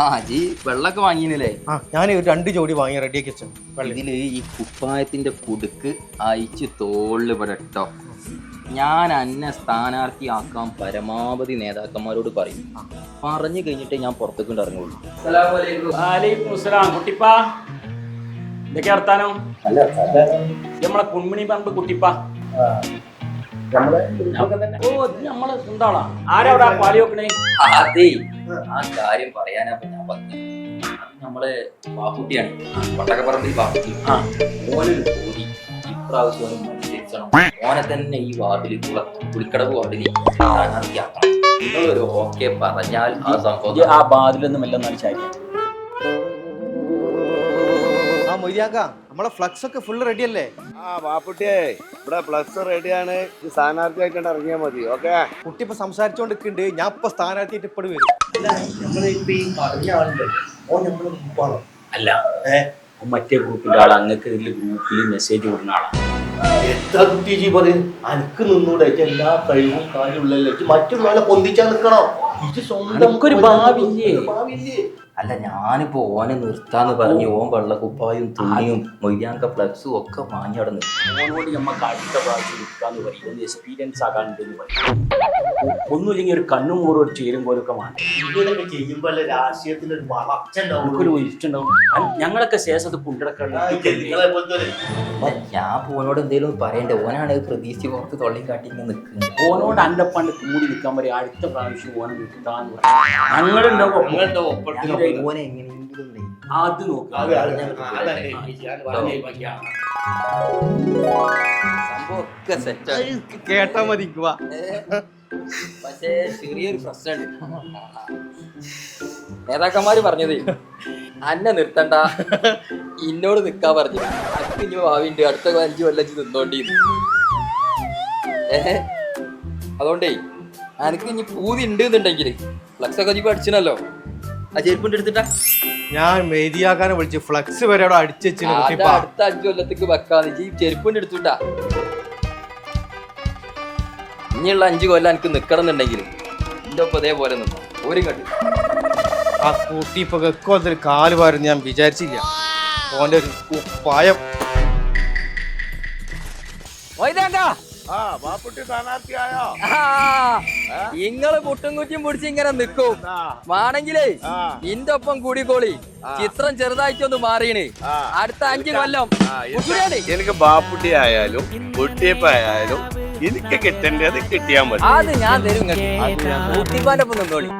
ആ ജി വെള്ളമൊക്കെ വാങ്ങിയില്ലേ ആ ഞാൻ ഒരു രണ്ട് ജോഡി വാങ്ങി റെഡിയാക്കി വെച്ചു. ഇതിൽ ഈ കുപ്പായത്തിന്റെ കുടുക്ക് അയച്ച് തോളിൽ പെടട്ടോ ഞാൻ അന്നെ സ്ഥാനാർത്ഥി സ്ഥാനാർത്ഥിയാക്കാൻ പരമാവധി നേതാക്കന്മാരോട് പറയും. പറഞ്ഞു കഴിഞ്ഞിട്ട് ഞാൻ പുറത്തേക്ക് ഇറങ്ങുള്ളൂ. കുട്ടിപ്പാ എന്തൊക്കെ വർത്താനം? നമ്മളെ കുൺമണി പറമ്പ് കുട്ടിപ്പാ. ഓ നമ്മൾ സ്വന്താളാ ആരാ അവിടെ ആ പാലി വെക്കണേ? അതെ ആ കാര്യം പറയാനാ ഞാൻ പറഞ്ഞത്. അത് നമ്മളെ ബാപ്പുട്ടിയാണ്. കൊട്ടക്കപ്പറമ്പിൽ ബാപ്പുട്ടി. ആ. ഓനൊരു കൂടി. ഇപ്രാവശ്യം ഒന്ന് മത്സരിച്ചണം. ഓനെ തന്നെ ഈ വാർഡിൽ പുളിക്കടവ് വാർഡിൽ സ്ഥാനാർത്ഥിയാക്കണം നിങ്ങളൊരു ഓക്കെ പറഞ്ഞാൽ ആ സംഭവം ആ ബാതിലൊന്നും എല്ലാം നല്ല ശരി ആ മൊയ്യാക്ക നമ്മളെ ഫ്ലക്സ് ഒക്കെ ഫുൾ റെഡി അല്ലേ? ആ വാപ്പുട്ടിയേ ഇവിടെ പ്ലസ് റെഡിയാണ് ഈ സ്ഥാനാർത്ഥിയായിട്ട് ഇറങ്ങിയാൽ മതി ഓക്കെ കുട്ടി ഇപ്പൊ സംസാരിച്ചോണ്ടിരിക്കുന്നുണ്ട് ഞാൻ ഇപ്പൊ സ്ഥാനാർത്ഥിയായിട്ട് ഇപ്പോഴും വരും. അല്ല മറ്റേ ഗ്രൂപ്പിന്റെ ആൾ അങ്ങക്ക് ഇതിൽ ഗ്രൂപ്പിൽ മെസ്സേജ് വിടുന്ന ആളാ. എത്ര കുട്ടി ജീ പറയും? അനക്ക് നിന്നൂടെ എല്ലാ കഴിവും കാര്യമുള്ളല്ലേ മറ്റുള്ളവരെ പൊന്തിച്ചാൽ നിൽക്കണോ ഇത് സ്വന്തം ഭാവിയില്ലേ? അല്ല ഞാനിപ്പോ ഓനെ നിർത്താന്ന് പറഞ്ഞു ഓൻ വെള്ളക്കുപ്പായും തുണിയും മൊയ്യാങ്ക ഫ്ലക്സും ഒക്കെ വാങ്ങി അവിടെ ഓനോട് നമ്മക്ക് അടുത്ത പ്രാവശ്യം നിൽക്കാന്ന് പറയും. ഒന്ന് എക്സ്പീരിയൻസ് ആകാനുണ്ടെന്ന് പറയും. ഒന്നുമില്ലെങ്കിൽ ഒരു കണ്ണും മൂറും ഒരു ചേരും പോലൊക്കെ വേണം ഇങ്ങനെയൊക്കെ ചെയ്യുമ്പോൾ രാഷ്ട്രീയത്തിന് ഒരു വളർച്ച ഉണ്ടാവും ഒരു ഇഷ്ടണ്ടാവും ഉണ്ടാവും ഞങ്ങളൊക്കെ ശേഷം അത് ആ, എന്തെങ്കിലും ഞാൻ ഓനോട് എന്തേലും പറയണ്ടേ? ഓനാണ് പ്രതീക്ഷിച്ച് പുറത്ത് തൊള്ളി കാട്ടി ഇങ്ങനെ നിൽക്കുന്നത്. ഓനോട് അന്റെ പണ്ട് കൂടി നിൽക്കാൻ പറയും. അടുത്ത പ്രാവശ്യം ഓനെ പറയും. ഓനെ എങ്ങനെയെങ്കിലും. അത് നോക്കുക ആ, കേട്ടാ മതി പക്ഷേ ചെറിയൊരു പ്രശ്നമുണ്ട്. നേതാക്കന്മാര് പറഞ്ഞത് അന്നെ നിർത്തണ്ട. ഇന്നോട് നിക്കാ പറഞ്ഞു അനക്ക് ഇനി ഭാവിണ്ട് അടുത്ത അഞ്ചു കൊല്ലം ഇജ്ജ് നിന്നോണ്ടി ഏഹ് അതുകൊണ്ടേ അനക്ക് ഇനി പൂതി ഉണ്ട് എന്നുണ്ടെങ്കിൽ ഫ്ലക്സ് ഒക്കെ ഇപ്പൊ അടിച്ചിനല്ലോ ആ ചെരുപ്പ് എടുത്തിട്ടാ. ഞാൻ മെയ്തിയാക്കാനെ വിളിച്ച് ഫ്ലക്സ് വരെ അവിടെ അടിച്ചു അടുത്ത അഞ്ചു കൊല്ലത്തേക്ക് വെക്കാന്ന്. ഈ ചെരുപ്പിന്റെ എടുത്തുട്ടാ. ഇനിയുള്ള അഞ്ചു കൊല്ലം എനിക്ക് നിക്കണം എന്നുണ്ടെങ്കിൽ എന്റെ ഒപ്പം ഇതേപോലെ നിന്നോ. ഒരു കണ്ടു ആ കുട്ടി ഇപ്പൊ വെക്കോലത്തിൽ കാൽ പാരുന്ന് ഞാൻ വിചാരിച്ചില്ല. ഓന്റെ ഒരു കുപ്പായം സ്ഥാനാർത്ഥിയായോ ഇങ്ങൾ മുട്ടും കുറ്റിയും പിടിച്ച് ഇങ്ങനെ നിക്കും. വേണെങ്കിലേ ഇന്റെ ഒപ്പം കൂടിക്കോളി. ചിത്രം ചെറുതായിട്ടൊന്ന് മാറിയണ്. അടുത്ത അഞ്ചു കൊല്ലം. എനിക്ക് ബാപ്പുട്ടി ആയാലും ആയാലും എനിക്ക് കിട്ടേണ്ടത് കിട്ടിയാൽ മതി. അത് ഞാൻ തരും ഊത്തിപ്പാന്റെ ഒപ്പം നിന്നോളി.